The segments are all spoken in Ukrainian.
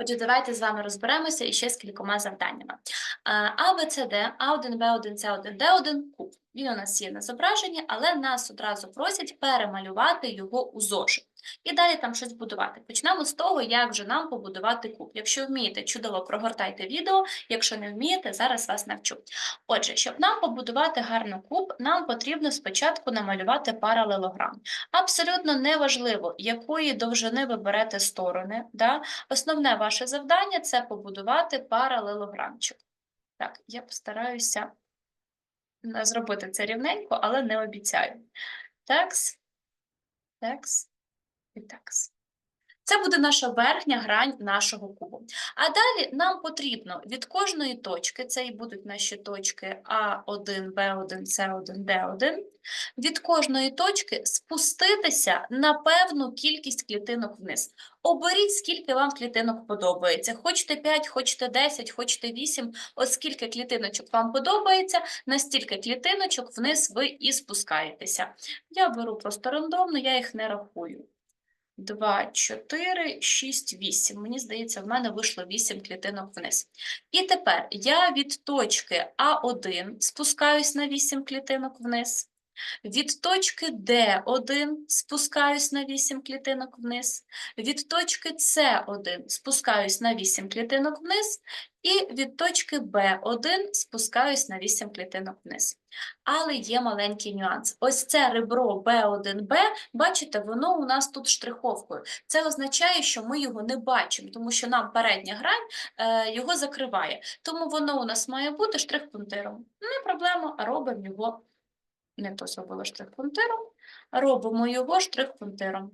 Отже, давайте з вами розберемося іще з кількома завданнями. А, Б, С, Д, А1, Б1, С1, Д1 куб. Він у нас є на зображенні, але нас одразу просять перемалювати його у зошит. І далі там щось будувати. Почнемо з того, як же нам побудувати куб. Якщо вмієте, чудово прогортайте відео, якщо не вмієте, зараз вас навчу. Отже, щоб нам побудувати гарно куб, нам потрібно спочатку намалювати паралелограм. Абсолютно неважливо, якої довжини ви берете сторони. Да? Основне ваше завдання це побудувати паралелограмчик. Так, я постараюся зробити це рівненько, але не обіцяю. Такс, такс і. Це буде наша верхня грань нашого кубу. А далі нам потрібно від кожної точки, це і будуть наші точки А1, Б1, С1, Д1, від кожної точки спуститися на певну кількість клітинок вниз. Оберіть, скільки вам клітинок подобається. Хочете 5, хочете 10, хочете 8, оскільки клітиночок вам подобається, настільки клітиночок вниз ви і спускаєтеся. Я беру просто рандомно, я їх не рахую. 2, 4, 6, 8. Мені здається, в мене вийшло 8 клітинок вниз. І тепер я від точки А1 спускаюсь на 8 клітинок вниз. Від точки D1 спускаюсь на 8 клітинок вниз. Від точки С1 спускаюсь на 8 клітинок вниз. І від точки B1 спускаюсь на 8 клітинок вниз. Але є маленький нюанс. Ось це ребро B1B, бачите, воно у нас тут штриховкою. Це означає, що ми його не бачимо, тому що нам передня грань е, його закриває. Тому воно у нас має бути штрих-пунктиром. Не проблема, робимо його, не то зробила штрих-пунктиром, робимо його штрих-пунктиром.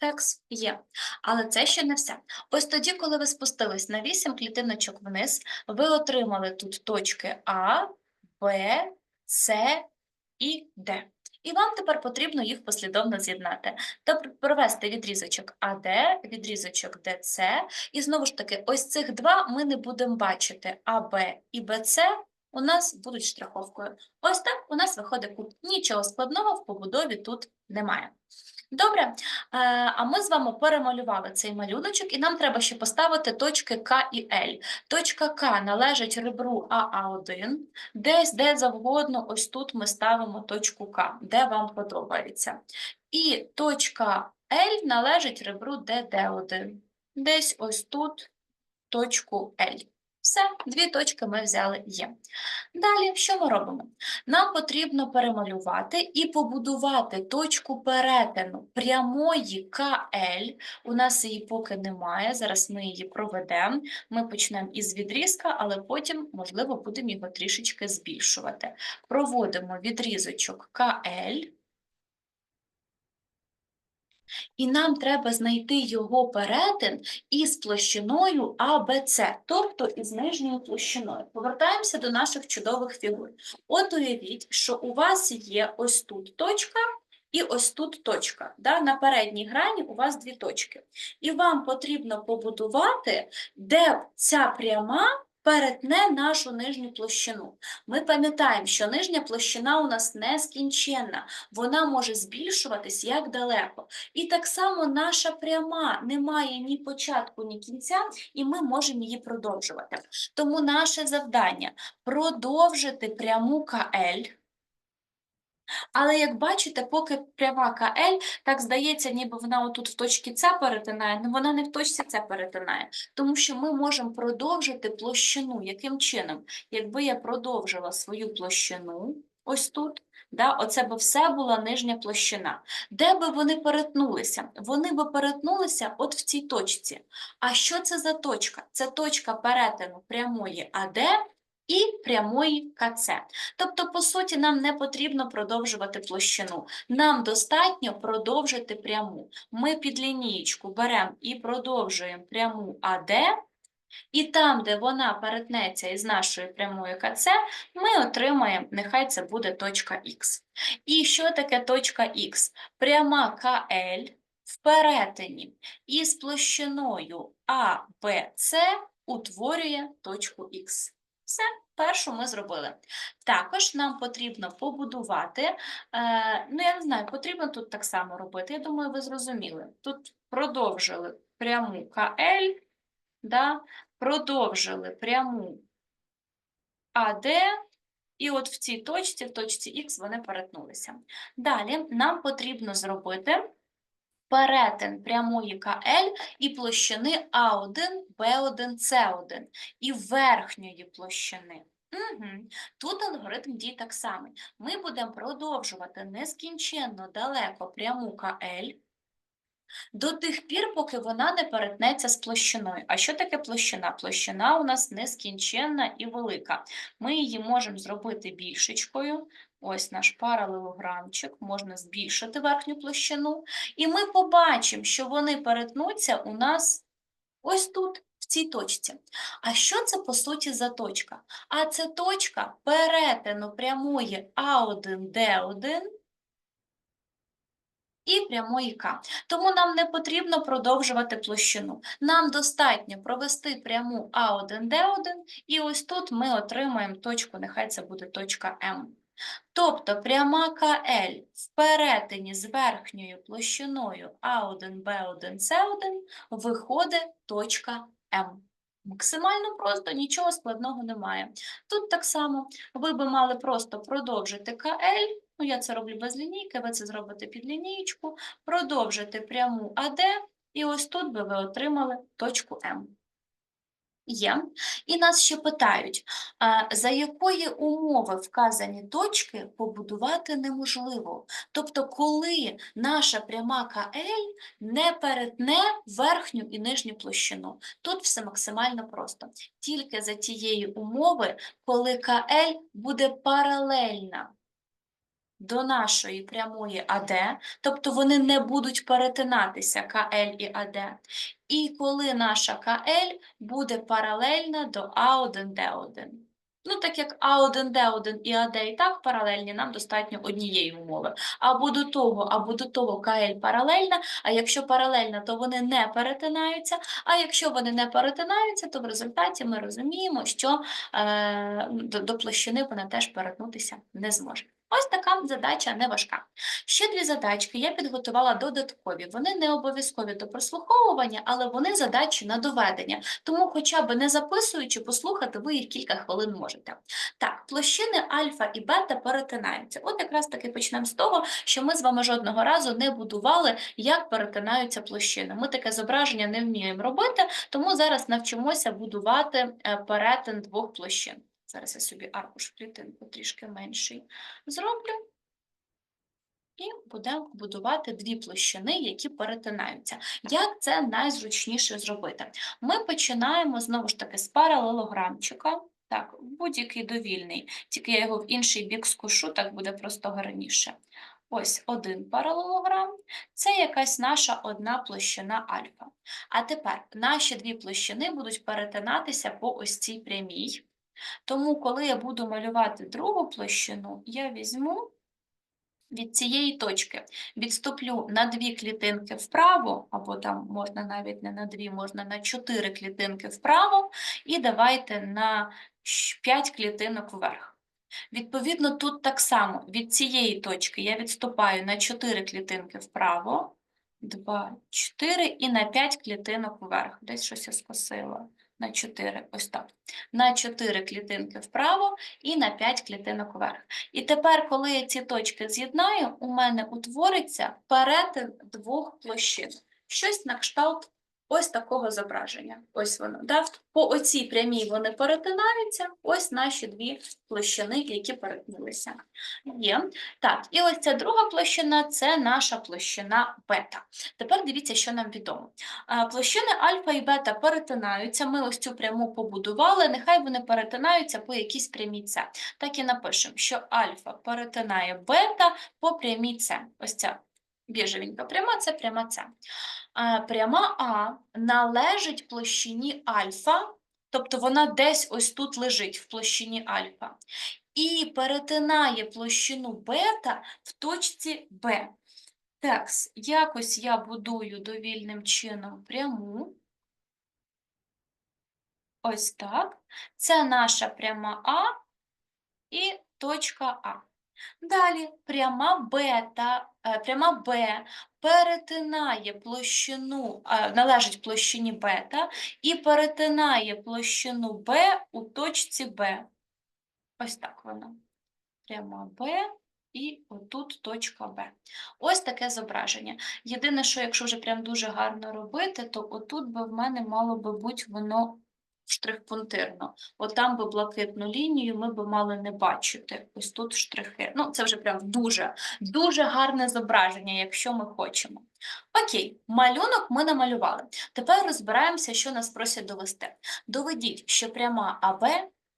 Текст є. Але це ще не все. Ось тоді, коли ви спустились на 8 клітиночок вниз, ви отримали тут точки А, Б, С і Д. І вам тепер потрібно їх послідовно з'єднати. Тобто провести відрізочок АД, відрізочок ДЦ. І знову ж таки, ось цих два ми не будемо бачити. АБ і БЦ у нас будуть штриховкою. Ось так у нас виходить кут. Нічого складного в побудові тут немає. Добре, е, а ми з вами перемалювали цей малюночок, і нам треба ще поставити точки К і Л. Точка К належить ребру АА1, десь де завгодно, ось тут ми ставимо точку К, де вам подобається. І точка Л належить ребру ДД1, десь ось тут точку Л. Все, дві точки ми взяли є. Далі, що ми робимо? Нам потрібно перемалювати і побудувати точку перетину прямої КЛ. У нас її поки немає, зараз ми її проведемо. Ми почнемо із відрізка, але потім, можливо, будемо його трішечки збільшувати. Проводимо відрізочок КЛ. І нам треба знайти його перетин із площиною АБЦ, тобто із нижньою площиною. Повертаємося до наших чудових фігур. От уявіть, що у вас є ось тут точка і ось тут точка. Да? На передній грані у вас дві точки. І вам потрібно побудувати, де ця пряма перетне нашу нижню площину. Ми пам'ятаємо, що нижня площина у нас нескінченна, вона може збільшуватись як далеко. І так само наша пряма не має ні початку, ні кінця, і ми можемо її продовжувати. Тому наше завдання продовжити пряму КЛ. Але як бачите, поки пряма КЛ, так здається, ніби вона отут в точці С перетинає, але вона не в точці С перетинає. Тому що ми можемо продовжити площину. Яким чином? Якби я продовжила свою площину, ось тут, да, оце би все була нижня площина. Де би вони перетнулися? Вони би перетнулися от в цій точці. А що це за точка? Це точка перетину прямої АД і прямої КЦ. Тобто, по суті, нам не потрібно продовжувати площину. Нам достатньо продовжити пряму. Ми під лінієчку беремо і продовжуємо пряму АД, і там, де вона перетнеться із нашою прямою КЦ, ми отримаємо, нехай це буде точка Х. І що таке точка Х? Пряма КЛ в перетині із площиною АБЦ утворює точку Х. Все, першу ми зробили. Також нам потрібно побудувати, е, ну я не знаю, потрібно тут так само робити. Я думаю, ви зрозуміли. Тут продовжили пряму КЛ, да, продовжили пряму АД, і от в цій точці, в точці Х, вони перетнулися. Далі нам потрібно зробити перетин прямої КЛ і площини А1, Б1, С1 і верхньої площини. Угу. Тут алгоритм дій так самий. Ми будемо продовжувати нескінченно далеко пряму КЛ до тих пір, поки вона не перетнеться з площиною. А що таке площина? Площина у нас нескінченна і велика. Ми її можемо зробити більшечкою. Ось наш паралелограмчик, можна збільшити верхню площину. І ми побачимо, що вони перетнуться у нас ось тут, в цій точці. А що це по суті за точка? А це точка перетину прямої А1Д1 і прямої К. Тому нам не потрібно продовжувати площину. Нам достатньо провести пряму А1Д1, і ось тут ми отримаємо точку, нехай це буде точка М. Тобто пряма КЛ в перетині з верхньою площиною А1, Б1, С1 виходить точка М. Максимально просто, нічого складного немає. Тут так само ви би мали просто продовжити КЛ, ну я це роблю без лінійки, ви це зробите під лінієчку, продовжити пряму АД, і ось тут би ви отримали точку М. Є. І нас ще питають, за якої умови вказані точки побудувати неможливо? Тобто, коли наша пряма КЛ не перетне верхню і нижню площину. Тут все максимально просто. Тільки за тієї умови, коли КЛ буде паралельна до нашої прямої АД, тобто вони не будуть перетинатися КЛ і АД. І коли наша КЛ буде паралельна до А1Д1. Ну, так як А1Д1 і АД і так паралельні, нам достатньо однієї умови. Або до того, або до того КЛ паралельна, а якщо паралельна, то вони не перетинаються, а якщо вони не перетинаються, то в результаті ми розуміємо, що е, до, до площини вона теж перетнутися не зможе. Ось така задача не важка. Ще дві задачки я підготувала додаткові. Вони не обов'язкові до прослуховування, але вони задачі на доведення. Тому, хоча б не записуючи, послухати ви їх кілька хвилин можете. Так, площини альфа і бета перетинаються. От якраз таки почнемо з того, що ми з вами жодного разу не будували, як перетинаються площини. Ми таке зображення не вміємо робити, тому зараз навчимося будувати е, перетин двох площин. Зараз я собі аркуш клітинку трішки менший зроблю. І будемо будувати дві площини, які перетинаються. Як це найзручніше зробити? Ми починаємо знову ж таки з паралелограмчика. Так, будь-який довільний, тільки я його в інший бік скушу, так буде просто гарніше. Ось один паралелограм, це якась наша одна площина альфа. А тепер наші дві площини будуть перетинатися по ось цій прямій. Тому, коли я буду малювати другу площину, я візьму від цієї точки, відступлю на дві клітинки вправо, або там можна навіть не на дві, можна на чотири клітинки вправо, і давайте на 5 клітинок вверх. Відповідно, тут так само від цієї точки я відступаю на 4 клітинки вправо, 2, 4 і на 5 клітинок вверх. Десь щось я скосила на 4, ось так. На 4 клітинки вправо і на 5 клітинок вверх. І тепер, коли я ці точки з'єднаю, у мене утвориться перетин двох площин. Щось на кшталт ось такого зображення. Ось воно. Да? По оцій прямій вони перетинаються, ось наші дві площини, які перетнулися. Є. Так, і ось ця друга площина це наша площина бета. Тепер дивіться, що нам відомо. Площини альфа і бета перетинаються. Ми ось цю пряму побудували, нехай вони перетинаються по якійсь прямій С. Так і напишемо, що альфа перетинає бета по прямій С. Ось ця біжевенька пряма це пряма С. Пряма А належить площині альфа, тобто вона десь ось тут лежить в площині альфа, і перетинає площину бета в точці Б. Так, якось я будую довільним чином пряму. Ось так. Це наша пряма А і точка А. Далі пряма бета, е, пряма Б перетинає площину, належить площині бета і перетинає площину Б у точці Б. Ось так вона. Пряма Б і отут точка Б. Ось таке зображення. Єдине, що якщо вже прям дуже гарно робити, то отут би в мене мало би бути воно штрих-пунктирно. От там би блакитну лінію ми би мали не бачити. Ось тут штрихи. Ну, це вже прям дуже, дуже гарне зображення, якщо ми хочемо. Окей, малюнок ми намалювали. Тепер розбираємося, що нас просять довести. Доведіть, що пряма АБ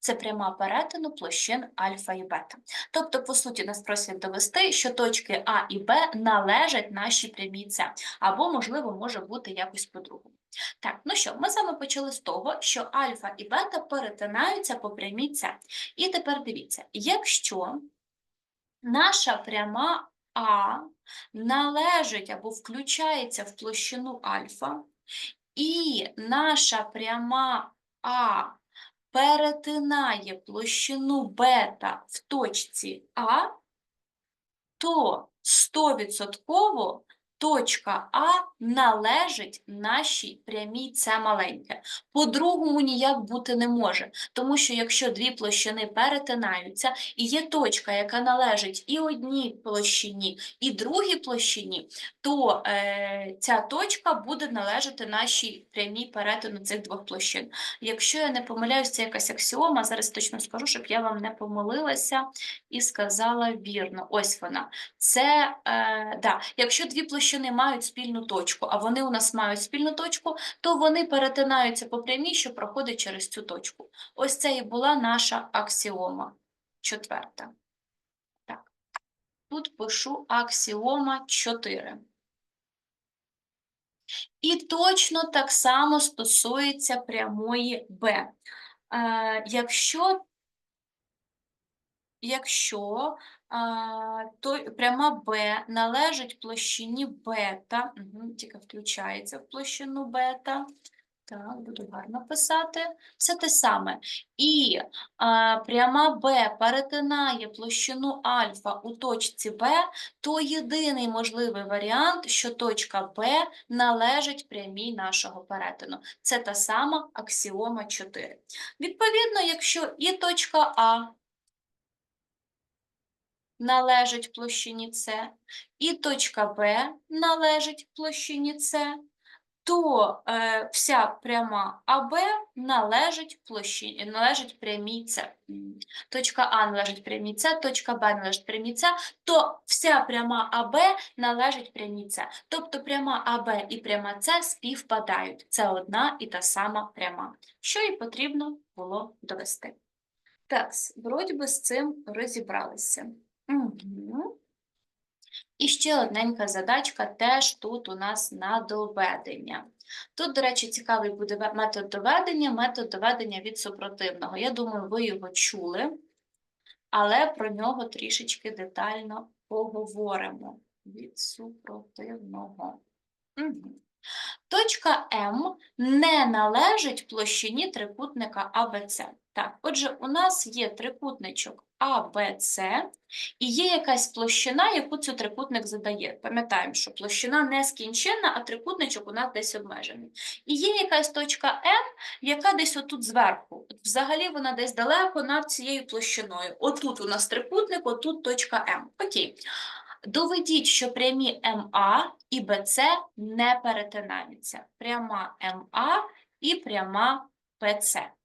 це пряма перетину площин альфа і бета. Тобто, по суті, нас просять довести, що точки А і Б належать нашій прямій С, або, можливо, може бути якось по-другому. Так, ну що, ми з вами почали з того, що альфа і бета перетинаються по прямій С. І тепер дивіться, якщо наша пряма А належить або включається в площину альфа, і наша пряма А перетинає площину бета в точці А, то 100% точка А належить нашій прямій С маленьке. По-другому ніяк бути не може, тому що якщо дві площини перетинаються, і є точка, яка належить і одній площині, і другій площині, то е, ця точка буде належати нашій прямій перетину цих двох площин. Якщо я не помиляюсь, це якась аксіома, зараз точно скажу, щоб я вам не помилилася і сказала вірно. Ось вона. Це, е, да, якщо дві площини мають спільну точку, а вони у нас мають спільну точку, то вони перетинаються по прямій, що проходить через цю точку. Ось це і була наша аксіома четверта. Так. Тут пишу аксіома 4. І точно так само стосується прямої Б. Е, якщо якщо то пряма Б належить площині бета, угу, тільки включається в площину бета. Так, буду гарно писати. Все те саме. І а, пряма Б перетинає площину альфа у точці Б, то єдиний можливий варіант, що точка Б належить прямій нашого перетину. Це та сама аксіома 4. Відповідно, якщо і точка А належить площині С, і точка Б належить площині С, то е, вся пряма АБ належить площині, належить прямій С. Точка А належить прямій С, точка Б належить прямій С, то вся пряма АБ належить прямій С. Тобто пряма АБ і пряма С співпадають. Це одна і та сама пряма, що і потрібно було довести. Так, вроді би з цим розібралися. Угу. І ще одненька задачка теж тут у нас на доведення. Тут, до речі, цікавий буде метод доведення, метод доведення від супротивного. Я думаю, ви його чули, але про нього трішечки детально поговоримо. Від супротивного. Угу. Точка М не належить площині трикутника АБЦ. Так, отже, у нас є трикутничок АБЦ і є якась площина, яку цей трикутник задає. Пам'ятаємо, що площина не скінченна, а трикутничок у нас десь обмежений. І є якась точка М, яка десь отут зверху. Взагалі вона десь далеко над цією площиною. Отут у нас трикутник, отут точка М. Окей. Доведіть, що прямі МА і БЦ не перетинаються. Пряма МА і пряма ПЦ.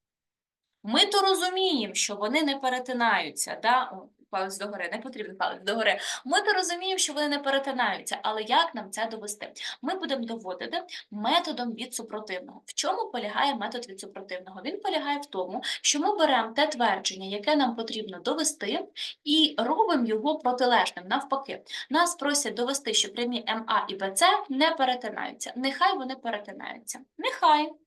Ми то розуміємо, що вони не перетинаються. Да? Палець догори, не потрібен палець догори. Ми то розуміємо, що вони не перетинаються, але як нам це довести? Ми будемо доводити методом від супротивного. В чому полягає метод від супротивного? Він полягає в тому, що ми беремо те твердження, яке нам потрібно довести, і робимо його протилежним. Навпаки, нас просять довести, що прямі МА і БЦ не перетинаються. Нехай вони перетинаються. Нехай.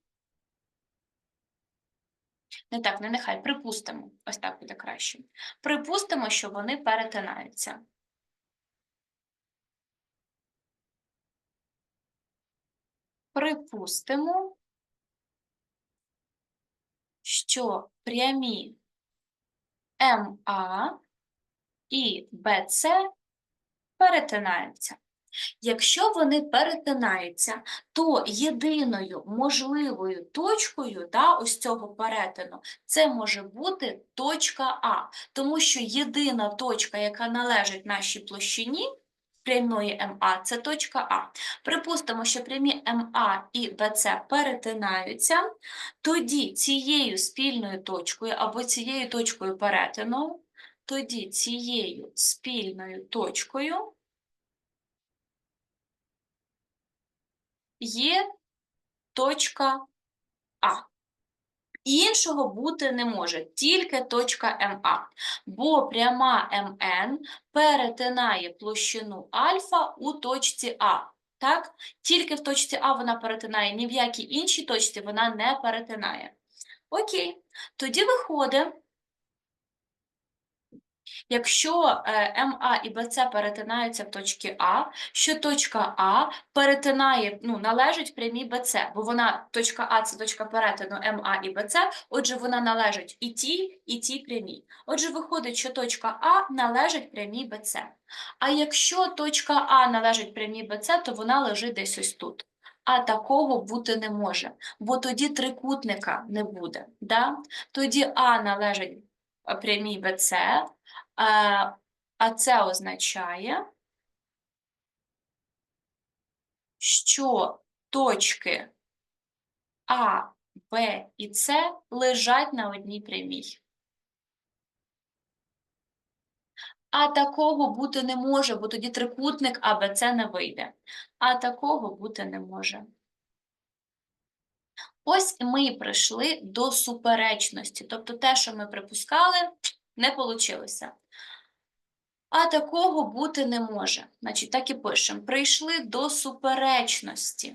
Не так, не нехай, припустимо. Ось так буде краще. Припустимо, що вони перетинаються. Припустимо, що прямі МА і БЦ перетинаються. Якщо вони перетинаються, то єдиною можливою точкою да, ось цього перетину це може бути точка А, тому що єдина точка, яка належить нашій площині прямої МА, це точка А. Припустимо, що прямі МА і БЦ перетинаються, тоді цією спільною точкою або цією точкою перетину, тоді цією спільною точкою є точка А. Іншого бути не може, тільки точка МА, бо пряма МН перетинає площину альфа у точці А. Так? Тільки в точці А вона перетинає, ні в якій іншій точці вона не перетинає. Окей, тоді виходить, якщо е, МА і БЦ перетинаються в точці А, що точка А перетинає, ну, належить прямій БЦ, бо вона, точка А це точка перетину МА і БЦ, отже, вона належить і тій, і тій прямій. Отже, виходить, що точка А належить прямій БЦ. А якщо точка А належить прямій БЦ, то вона лежить десь ось тут. А такого бути не може, бо тоді трикутника не буде. Да? Тоді А належить е, прямій БЦ, а, це означає, що точки А, Б і С лежать на одній прямій. А такого бути не може, бо тоді трикутник АБЦ не вийде. А такого бути не може. Ось ми прийшли до суперечності. Тобто те, що ми припускали, не вийшло. А такого бути не може. Значить, так і пишемо. Прийшли до суперечності.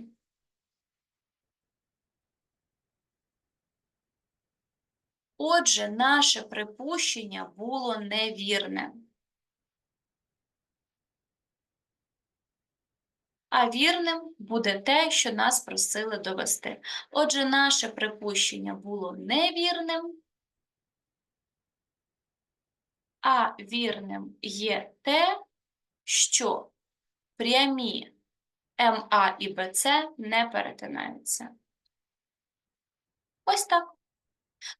Отже, наше припущення було невірне. А вірним буде те, що нас просили довести. Отже, наше припущення було невірним, а вірним є те, що прямі МА і БЦ не перетинаються. Ось так.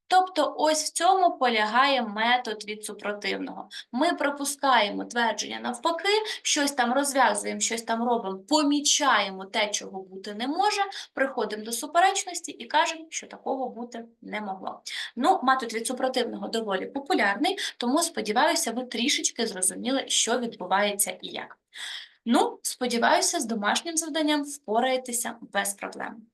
Тобто ось в цьому полягає метод від супротивного. Ми пропускаємо твердження навпаки, щось там розв'язуємо, щось там робимо, помічаємо те, чого бути не може, приходимо до суперечності і кажемо, що такого бути не могло. Ну, метод від супротивного доволі популярний, тому сподіваюся, ви трішечки зрозуміли, що відбувається і як. Ну, сподіваюся, з домашнім завданням впораєтеся без проблем.